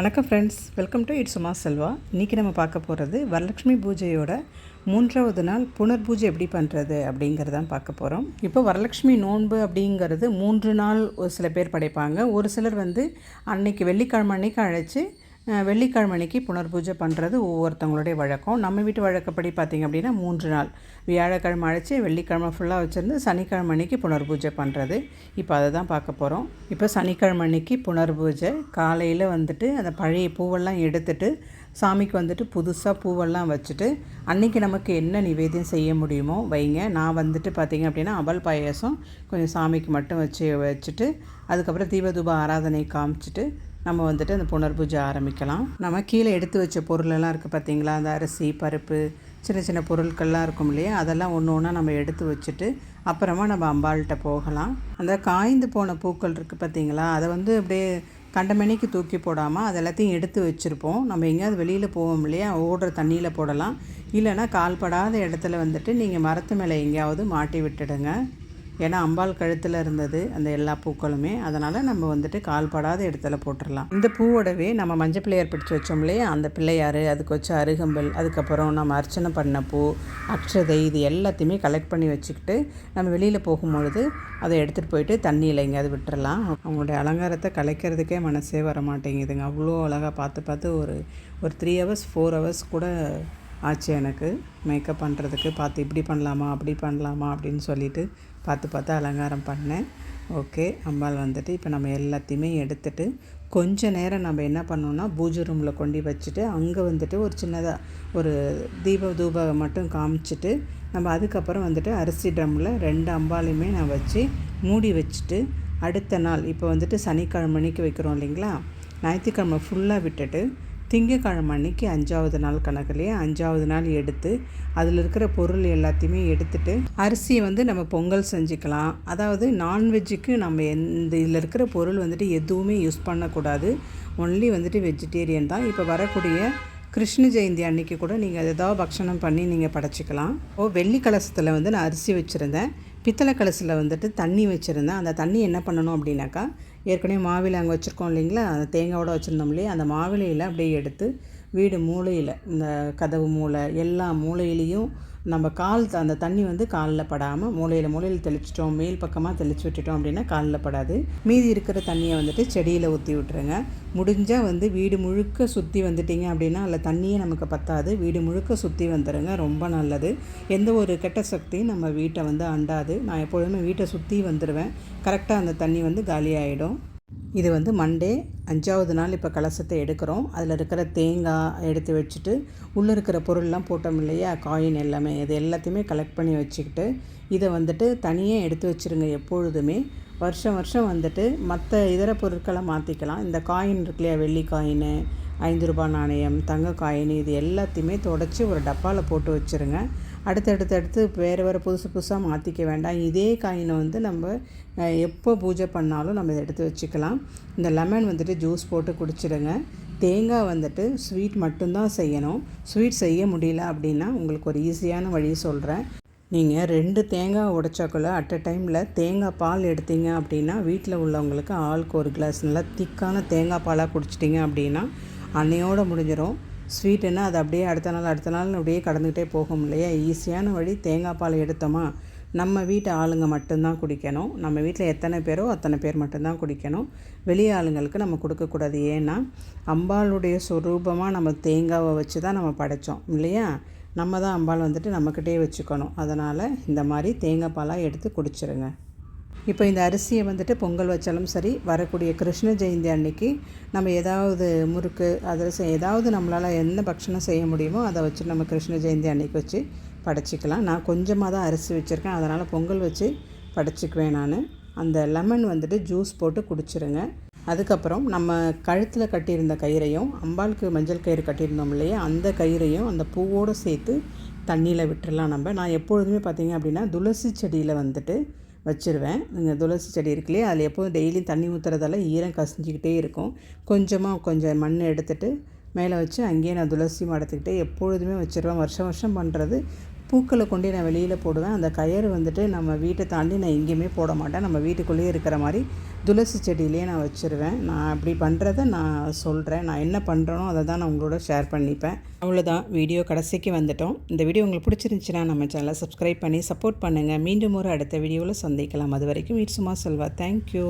வணக்கம் friends welcome to it Suma Selva. இன்றைக்கி நம்ம பார்க்க போகிறது வரலட்சுமி பூஜையோட மூன்றாவது நாள் புனர் பூஜை எப்படி பண்ணுறது அப்படிங்கிறதான் பார்க்க போகிறோம் இப்போ வரலட்சுமி நோன்பு அப்படிங்கிறது மூன்று நாள் ஒரு சில பேர் படைப்பாங்க. ஒரு சிலர் வந்து அன்னைக்கு வெள்ளிக்கிழமை அன்னைக்கு அழைச்சி வெள்ளிக்கிழமை அன்னைக்கு புனர்பூஜை பண்ணுறது ஒவ்வொருத்தவங்களுடைய வழக்கம். நம்ம வீட்டு வழக்கப்படி பார்த்திங்க அப்படின்னா மூன்று நாள். வியாழக்கிழமை அழைச்சி வெள்ளிக்கிழமை ஃபுல்லாக வச்சுருந்து சனிக்கிழமை அன்னைக்கு புனர்பூஜை பண்ணுறது இப்போ அதை தான் பார்க்க போகிறோம் இப்போ சனிக்கிழமை அன்னைக்கு புனர்பூஜை. காலையில் வந்துட்டு அந்த பழைய பூவெல்லாம் எடுத்துட்டு சாமிக்கு வந்துட்டு புதுசாக பூவெல்லாம் வச்சுட்டு அன்றைக்கி நமக்கு என்ன நிவேதியம் செய்ய முடியுமோ வைங்க. நான் வந்துட்டு பார்த்திங்க அப்படின்னா அவல் பாயாசம் கொஞ்சம் சாமிக்கு மட்டும் வச்சு வச்சுட்டு அதுக்கப்புறம் தீபதூப ஆராதனை காமிச்சிட்டு நம்ம வந்துட்டு அந்த புனர் பூஜை ஆரம்பிக்கலாம். நம்ம கீழே எடுத்து வச்ச பொருளெல்லாம் இருக்குது பார்த்தீங்களா அந்த அரிசி பருப்பு சின்ன சின்ன பொருட்கள்லாம் இருக்கும் இல்லையா? அதெல்லாம் ஒன்று ஒன்றா நம்ம எடுத்து வச்சுட்டு அப்புறமா நம்ம அம்பாள்கிட்ட போகலாம். அந்த காய்ந்து போன பூக்கள் இருக்குது பார்த்தீங்களா அதை வந்து அப்படியே கண்டமணிக்கு தூக்கி போடாமல் அது எல்லாத்தையும் எடுத்து வச்சுருப்போம். நம்ம எங்கேயாவது வெளியில் போவோம் இல்லையா? ஓடுற தண்ணியில் போடலாம். இல்லைன்னா கால்படாத இடத்துல வந்துட்டு நீங்கள் மரத்து மேலே எங்கேயாவது மாட்டி விட்டுடுங்க. ஏன்னா அம்பாள் கழுத்தில் இருந்தது அந்த எல்லா பூக்களுமே. அதனால் நம்ம வந்துட்டு கால்படாத இடத்துல போட்டுடலாம் இந்த பூவோடவே நம்ம மஞ்சள் பிள்ளையார் பிடிச்சி வச்சோம் இல்லையா? அந்த பிள்ளையார் அதுக்கு வச்ச அருகம்பல் அதுக்கப்புறம் நம்ம அர்ச்சனை பண்ண பூ அக்ஷதை இது எல்லாத்தையுமே கலெக்ட் பண்ணி வச்சுக்கிட்டு நம்ம வெளியில் போகும்பொழுது அதை எடுத்துகிட்டு போயிட்டு தண்ணியில் எங்கேயாவது விட்டுறலாம். அவங்களுடைய அலங்காரத்தை கலைக்கிறதுக்கே மனசே வர மாட்டேங்குதுங்க அவ்வளோ அழகாக பார்த்து பார்த்து ஒரு ஒரு த்ரீ ஹவர்ஸ் ஃபோர் ஹவர்ஸ் கூட ஆச்சு எனக்கு. மேக்கப் பண்ணுறதுக்கு பார்த்து இப்படி பண்ணலாமா அப்படி பண்ணலாமா அப்படின்னு சொல்லிட்டு பார்த்து பார்த்து அலங்காரம் பண்ணேன். ஓகே அம்பாள் வந்துட்டு இப்போ நம்ம எல்லாத்தையுமே எடுத்துட்டு கொஞ்ச நேரம் நம்ம என்ன பண்ணோம்னா பூஜை ரூமில் கொண்டு வச்சுட்டு அங்கே வந்துட்டு ஒரு சின்னதாக ஒரு தீப தூப மட்டும் காமிச்சிட்டு நம்ம அதுக்கப்புறம் வந்துட்டு அரிசி ட்ரம்மில் ரெண்டு அம்பாலையுமே நான் வச்சு மூடி வச்சுட்டு அடுத்த நாள் இப்போ வந்துட்டு சனிக்கிழமை அன்னைக்கு வைக்கிறோம் இல்லைங்களா? ஞாயிற்றுக்கிழமை ஃபுல்லாக விட்டுட்டு திங்கக்கிழமை அன்னைக்கு அஞ்சாவது நாள் கணக்குலேயே அஞ்சாவது நாள் எடுத்து அதில் இருக்கிற பொருள் எல்லாத்தையுமே எடுத்துட்டு அரிசியை வந்து நம்ம பொங்கல் செஞ்சுக்கலாம். அதாவது நான்வெஜ்ஜுக்கு நம்ம எந்த இதில் இருக்கிற பொருள் வந்துட்டு எதுவுமே யூஸ் பண்ணக்கூடாது. ஒன்லி வந்துட்டு வெஜிடேரியன் தான். இப்போ வரக்கூடிய கிருஷ்ண ஜெயந்தி அன்னைக்கு கூட நீங்கள் ஏதாவது பக்ஷணம் பண்ணி நீங்கள் படைச்சிக்கலாம். ஓ வெள்ளி கலசத்தில் வந்து நான் அரிசி வச்சுருந்தேன். பித்தளை கலசில் வந்துட்டு தண்ணி வச்சுருந்தேன். அந்த தண்ணி என்ன பண்ணணும் அப்படின்னாக்கா ஏற்கனவே மாவிலை அங்கே வச்சுருக்கோம் இல்லைங்களா? அந்த தேங்காவோட வச்சுருந்தோம் இல்லையா? அந்த மாவிலையில் அப்படியே எடுத்து வீடு மூலையில் இந்த கதவு மூலை எல்லா மூலையிலையும் நம்ம கால் த- அந்த தண்ணி வந்து காலில் படாமல் மூலையில் மூலையில் தெளிச்சிட்டோம் மேல் பக்கமாக தெளிச்சு விட்டுட்டோம் அப்படின்னா காலில் படாது. மீதி இருக்கிற தண்ணியை வந்துட்டு செடியில் ஊற்றி விட்டுருங்க. முடிஞ்சால் வந்து வீடு முழுக்க சுற்றி வந்துட்டீங்க அப்படின்னா அதில் தண்ணியே நமக்கு பத்தாது. வீடு முழுக்க சுற்றி வந்துடுங்க ரொம்ப நல்லது. எந்த ஒரு கெட்ட சக்தியும் நம்ம வீட்டை வந்து அண்டாது. நான் எப்பொழுதுமே வீட்டை சுற்றி வந்துடுவேன் கரெக்டாக அந்த தண்ணி வந்து காலியாகிடும் இது வந்து மண்டே அஞ்சாவது நாள் இப்போ கலசத்தை எடுக்கிறோம். அதில் இருக்கிற தேங்காய் எடுத்து வச்சுட்டு உள்ளே இருக்கிற பொருள்லாம் போட்டோம் இல்லையா? காயின் எல்லாமே இது எல்லாத்தையுமே கலெக்ட் பண்ணி வச்சுக்கிட்டு இதை வந்துட்டு தனியாக எடுத்து வச்சுருங்க எப்பொழுதுமே. வருஷம் வருஷம் வந்துட்டு மற்ற இதர பொருட்களை மாற்றிக்கலாம் இந்த காயின் இருக்கு இல்லையா? வெள்ளி காயின் ஐந்து ரூபாய் நாணயம் தங்க காயின் இது எல்லாத்தையுமே தொடச்சி ஒரு டப்பாவில் போட்டு வச்சுருங்க. அடுத்தடுத்து அடுத்து வேறு வேறு புதுசு புதுசாக மாற்றிக்க வேண்டாம். இதே காயினை வந்து நம்ம எப்போ பூஜை பண்ணாலும் நம்ம இதை எடுத்து வச்சுக்கலாம். இந்த லெமன் வந்துட்டு ஜூஸ் போட்டு குடிச்சிடுங்க. தேங்காய் வந்துட்டு ஸ்வீட் மட்டும்தான் செய்யணும். ஸ்வீட் செய்ய முடியல அப்படின்னா உங்களுக்கு ஒரு ஈஸியான வழி சொல்கிறேன் நீங்கள் ரெண்டு தேங்காய் உடைச்சாக்குள்ள அட் அ டைமில் தேங்காய் பால் எடுத்தீங்க அப்படின்னா வீட்டில் உள்ளவங்களுக்கு ஆளுக்கு ஒரு கிளாஸ் நல்லா திக்கான தேங்காய் பாலாக குடிச்சிட்டிங்க அப்படின்னா அன்னையோடு முடிஞ்சிடும் ஸ்வீட்டுன்னா அது அப்படியே அடுத்த நாள் அடுத்த நாள் அப்படியே கடந்துக்கிட்டே போகும் இல்லையா? ஈஸியான வழி தேங்காய் பால் எடுத்தோமா? நம்ம வீட்டு ஆளுங்க மட்டும்தான் குடிக்கணும். நம்ம வீட்டில் எத்தனை பேரோ அத்தனை பேர் மட்டும்தான் குடிக்கணும். வெளியே ஆளுங்களுக்கு நம்ம கொடுக்கக்கூடாது. ஏன்னா அம்பாளுடைய சொரூபமாக நம்ம தேங்காவை வச்சு தான் நம்ம படைச்சோம் இல்லையா? நம்ம தான் அம்பாள் வந்துட்டு நம்மக்கிட்டே வச்சுக்கணும். அதனால் இந்த மாதிரி தேங்காய் பாலாக எடுத்து குடிச்சிருங்க. இப்போ இந்த அரிசியை வந்துட்டு பொங்கல் வச்சாலும் சரி வரக்கூடிய கிருஷ்ண ஜெயந்தி அன்னைக்கு நம்ம ஏதாவது முறுக்கு அதிரசம் ஏதாவது நம்மளால் என்ன பக்ஷணம் செய்ய முடியுமோ அதை வச்சு நம்ம கிருஷ்ண ஜெயந்தி அன்னைக்கு வச்சு படைச்சிக்கலாம். நான் கொஞ்சமாக தான் அரிசி வச்சுருக்கேன். அதனால் பொங்கல் வச்சு படைச்சிக்குவேன் நான். அந்த லெமன் வந்துட்டு ஜூஸ் போட்டு குடிச்சிருங்க. அதுக்கப்புறம் நம்ம கழுத்தில் கட்டியிருந்த கயிறையும் அம்பாளுக்கு மஞ்சள் கயிறு கட்டியிருந்தோம் இல்லையா அந்த கயிறையும் அந்த பூவோடு சேர்த்து தண்ணியில் விட்டுடலாம் நம்ம. நான் எப்பொழுதுமே பார்த்தீங்க அப்படின்னா துளசி செடியில் வந்துட்டு வச்சுருவேன். இந்த துளசி செடி இருக்குல்லையே அதில் எப்போதும் டெய்லியும் தண்ணி ஊற்றுறதால ஈரம் கசிஞ்சிக்கிட்டே இருக்கும். கொஞ்சமாக கொஞ்சம் மண் எடுத்துகிட்டு மேலே வச்சு அங்கேயே நான் துளசி மடத்துக்கிட்டே எப்பொழுதுமே வச்சுருவேன். வருஷம் வருஷம் பண்ணுறது பூக்களை கொண்டு நான் வெளியில் போடுவேன். அந்த கயிறு வந்துட்டு நம்ம வீட்டை தாண்டி நான் எங்கேயுமே போட மாட்டேன். நம்ம வீட்டுக்குள்ளேயே இருக்கிற மாதிரி துளசி செடியிலே நான் வச்சுருவேன். நான் அப்படி பண்ணுறத நான் சொல்கிறேன் நான் என்ன பண்ணுறேனோ அதை தான் நான் உங்களோட ஷேர் பண்ணிப்பேன். அவ்வளோதான் வீடியோ கடைசிக்கு வந்துட்டோம். இந்த வீடியோ உங்களுக்கு பிடிச்சிருந்துச்சுன்னா நம்ம சேனலை சப்ஸ்கிரைப் பண்ணி சப்போர்ட் பண்ணுங்கள் மீண்டும் ஒரு அடுத்த வீடியோவில் சந்திக்கலாம். அது வரைக்கும் வீட் சும்மா செல்வா. தேங்க்யூ